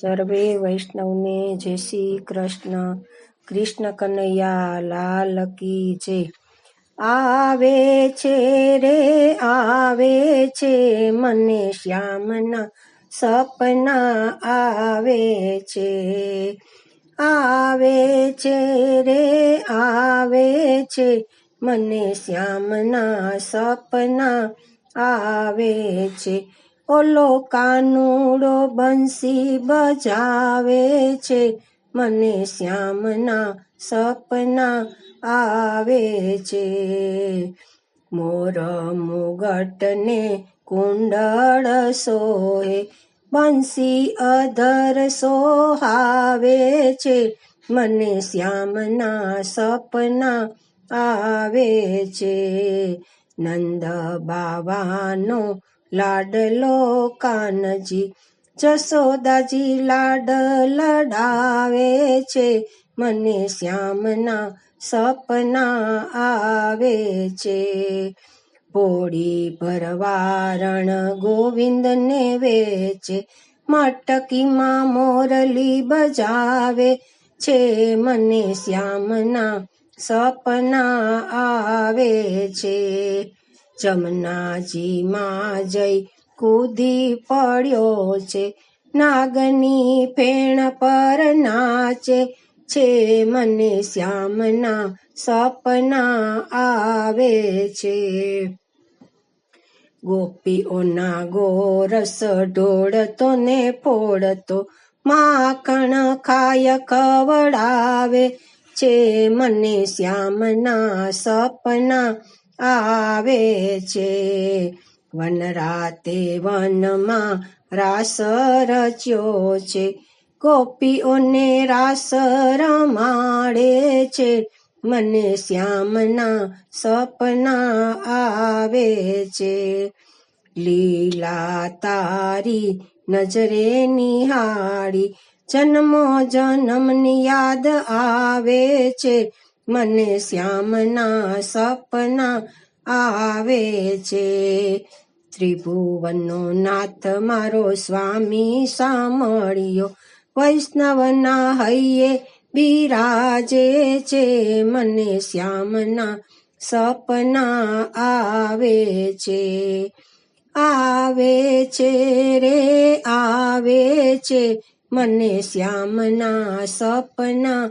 સર્વે વૈષ્ણવને જય શ્રી કૃષ્ણ કૃષ્ણ કનૈયા લાલ કી જય આવે છે રે આવે છે મને શ્યામના સપના આવે છે આવે છે રે આવે છે મને શ્યામના સપના આવે છે ઓલો કાનુડો બંસી બજાવે છે. મને શ્યામના સપના આવે છે. મોર મુગટને કુંડળ સોહે, બંસી અધર સોહાવે છે. મને શ્યામના સપના આવે છે. નંદ બાવાનો લાડલો કાનજી જસોદાજી લાડ લડાવે છે. મને શ્યામના સપના આવે છે. પોળી ભરવારણ ગોવિંદને વેચે, મટકીમાં મોરલી બજાવે છે. મને શ્યામના સપના આવે છે. જમનાજીમાં જઈ કૂદી પડ્યો છે. નાગની ફેણ પર નાચે છે. મને શ્યામના સપના આવે છે. ગોપીઓના ગોરસ ઢોળતો ને ફોડતો, માખણ ખાય ખવડાવે છે. મને શ્યામના સપના આવે છે. વનરાતે વનમાં રાસ રચ્યો છે. ગોપીઓને રાસ રમાડે છે. મને શ્યામના સપના આવે છે. લીલા તારી નજરે નિહાળી જન્મો જન્મની યાદ આવે છે. મને શ્યામના સપના આવે છે. ત્રિભુવનનો નાથ મારો સ્વામી સાંભળ્યો. વૈષ્ણવના હૈયે બિરાજે છે. મને શ્યામના સપના આવે છે. આવે છે રે, આવે છે. મને શ્યામના સપના